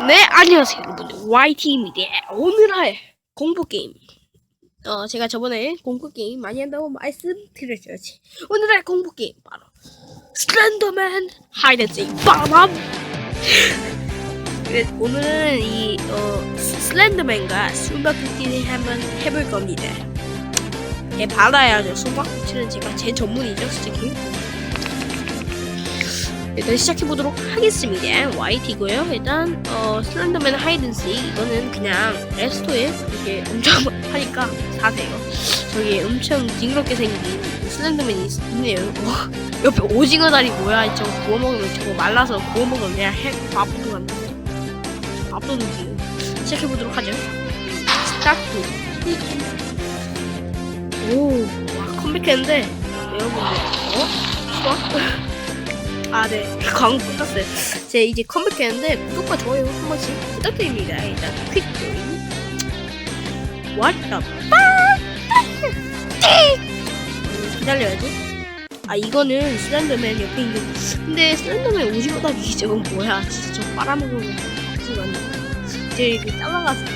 네, 안녕하세요, 여러분들. YT입니다. 오늘 할 공포 게임. 어, 제가 저번에 공포 게임 많이 한다고 말씀드렸죠. 오늘 할 공포 게임 바로 슬렌더맨 하이드앤세이 빠밤. 네, 오늘은 이 어, 슬렌더맨과 숨바꼭질을 한번 해볼 겁니다. 예, 받아야죠. 숨바꼭질은 제가 제 전문이죠, 솔직히. 일단 시작해 보도록 하겠습니다. YT고요. 일단 어 슬렌더맨 하이든시 이거는 그냥 앱스토어에 이렇게 엄청 하니까 사세요. 저기 엄청 징그럽게 생긴 슬렌더맨이 있- 있네요. 와, 옆에 오징어 다리 뭐야? 저거 구워 먹으면 저거 말라서 구워 먹으면 그냥 해 밥도 간다. 밥도 지금 시작해 보도록 하죠. 스타트. 오, 와 컴백했는데 여러분들 어? 좋아? 아, 네. 광고 끝났어요. 제 이제 컴백했는데 구독과 좋아요 한 번씩 부탁드립니다. 일단 퀵 조인. What the fuck? 음, 기다려야지. 아 이거는 슬렌더맨 옆에 있는 근데 슬렌더맨 오징어 다리 저건 뭐야 진짜 저 무슨 거 아니야 이제 이렇게 잘라가지고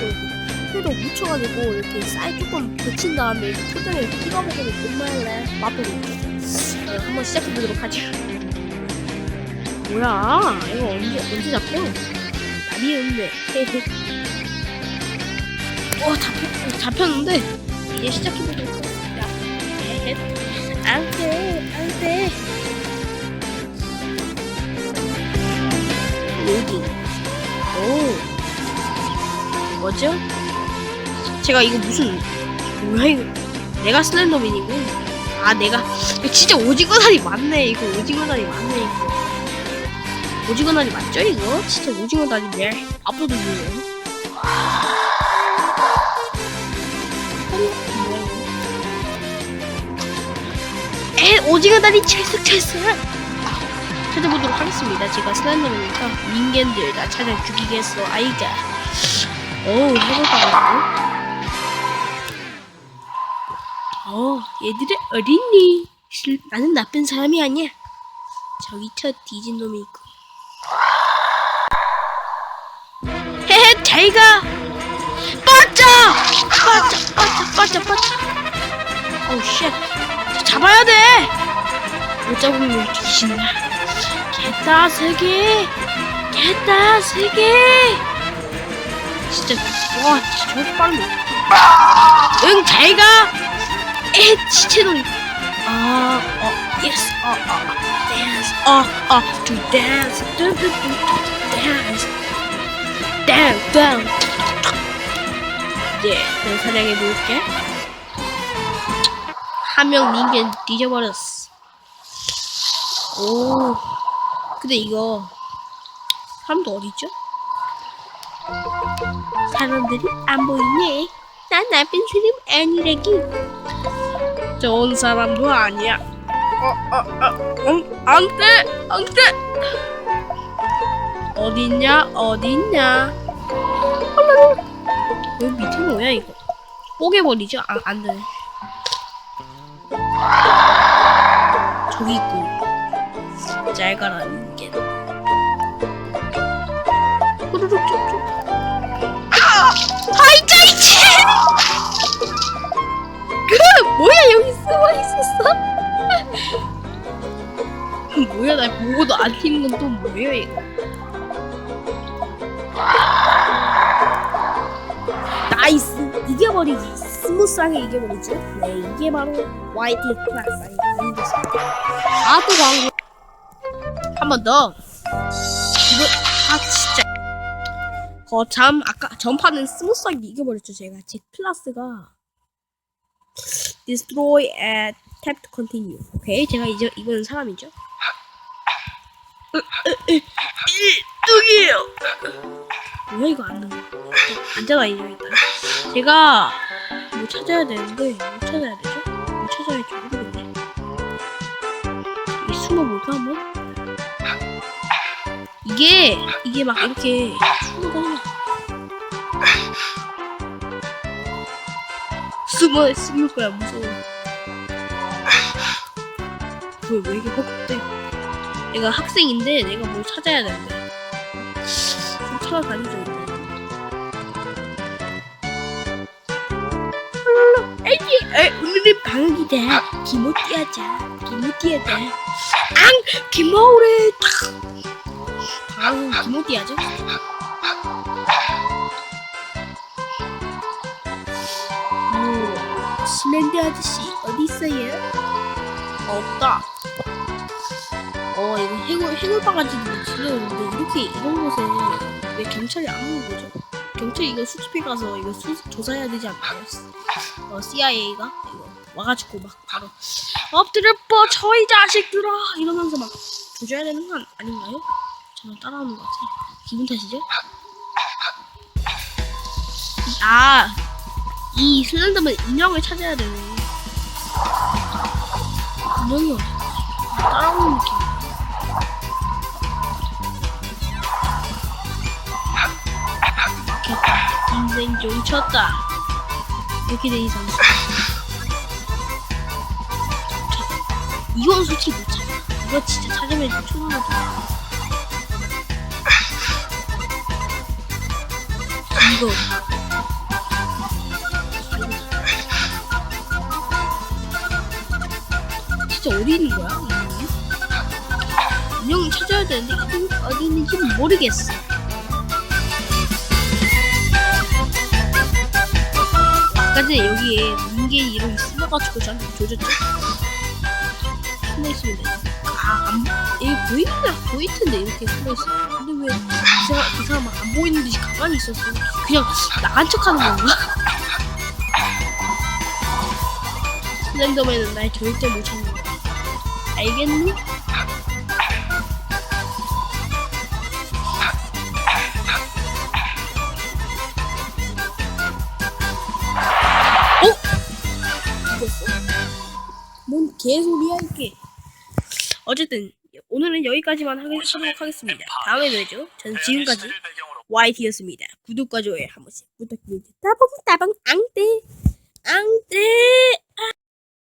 회로 묻혀가지고 이렇게 쌀 조금 데친 다음에 초장에 찍어 먹으면 정말래 맛보고 어, 한번 시작해보도록 하죠 뭐야? 이거 언제 언제 잡혀? 헤헤 어 잡혔 잡혔는데? 이제 시작해보도록 하겠습니다. 헤헤 안돼 안돼. 로딩 오. 뭐죠? 제가 이거 무슨 뭐야 이거? 내가 슬렌더맨이고 아 내가. 진짜 오징어 다리 맞네. 이거 오징어 다리 맞네 이거 오징어 다리 맞죠 이거? 진짜 오징어 다리네. 앞으로도 보여요 에 오징어 다리 찰싹 찰싹. 찾아보도록 하겠습니다. 제가 슬렌더맨이니까 닌겐들 다 찾아 죽이겠어 아이가. 어우 해볼까 어 어딨니? 실- 나는 나쁜 사람이 아니야. 저기 저 뒤진 놈이 있고 잘가 빠져! 빠져 빠져 빠져 빠져. 어우 쉣. 잡아야 돼못 잡으면 뒤진다 개따스기 개따스기 진짜 와 진짜 빠르네. 응 잘가 에 지체놀이 아어 예스 어어 dance. 어 어 to dance. 두두두 dance dance dance 이제 내 사냥해 볼게 한명 닌겐 뒤져버렸어 오 근데 이거 사람도 어디있죠? 사람들이 안 보이네 난 나쁜 사람 아니라기 좋은 사람도 아니야 어, 어, 어, 응, 안 돼, 안 돼. 어딨냐, 어딨냐. 여기 밑에 뭐야, 이거? 뽀개버리죠? 아, 안 되네. 저기 있고. 잘 가라, 닌겐. 후루룩 쭉쭉. 아이, 짜이치! 그, 뭐야, 여기 숨어 있었어? 뭐야 나 보고도 안 튀는 건 또 뭐예요 이거 이겨버리기 스무스하게 이겨버리죠 네 이게 바로 YT 아니겠습니까 아또 광고 한 번 더 이거 아 진짜 거참 아까 전파는 스무스하게 이겨버렸죠 제가 제 클래스가 destroy at tap to continue 오케이 제가 이제 이거는 사람이죠 여기에요. 뭐야 이거 안 나와? 있냐 일단. 제가 뭐 찾아야 되는데 뭐 찾아야 되죠? 뭐 찾아야 할지 모르겠네. 이 숨어볼까 한번? 이게 이게 막 이렇게 숨어다녀. 숨어 숨을 거야 무서워. 왜왜 이렇게 헛헛대? 내가 학생인데 내가 뭘 찾아야 되는데 돌아다니죠 이제. 에이, 에이, 오늘은 방학이다. 기모띠하자. 기모띠하자. 앙! 기모래! 방학은 기모띠하죠? 오, 슬렌드 아저씨 어디 있어요? 없다. 어 이거 해골 해골 바가지도 지려는데 이렇게 이런 곳에 왜 경찰이 안 오는 거죠? 경찰 이거 수집해 가서 이거 수, 조사해야 되지 않나요? 어 CIA가 이거 와가지고 막 바로 엎드려 뻗 저희 자식들아 이러면서 막 조져야 되는 건 아닌가요? 저는 따라오는 것 같아요. 기분 탓이죠? 아, 이 슬렌더맨 인형을 찾아야 되네. 인형이 어디? 따라오는 느낌. 좀 쳤다. 이렇게 된 이상. 이건 솔직히 못 찾아. 이거 진짜 찾으면 초등학교 이거. 진짜 어디 있는 거야? 인형이? 인형 찾아야 되는데 인형이 어디 있는지 모르겠어. 아까 전에 여기에 문개 이름이 숨어가지고 저한테 조졌죠? 숨어있으면 돼. 아, 안, 여기 보이는데, 보일 텐데, 이렇게 숨어있어. 근데 왜, 그 사람, 그 사람 안 보이는 듯이 가만히 있었어. 그냥 나간 척 하는 건가? 슬렌더맨은 날 절대 못 찾는 거야. 알겠니? 개소리야 이게. 어쨌든 오늘은 여기까지만 하도록 하겠습니다. 다음에 뵈죠. 저는 지금까지 YT였습니다. 구독과 좋아요 한 번씩 부탁드립니다. 따봉 따봉 앙떼. 앙떼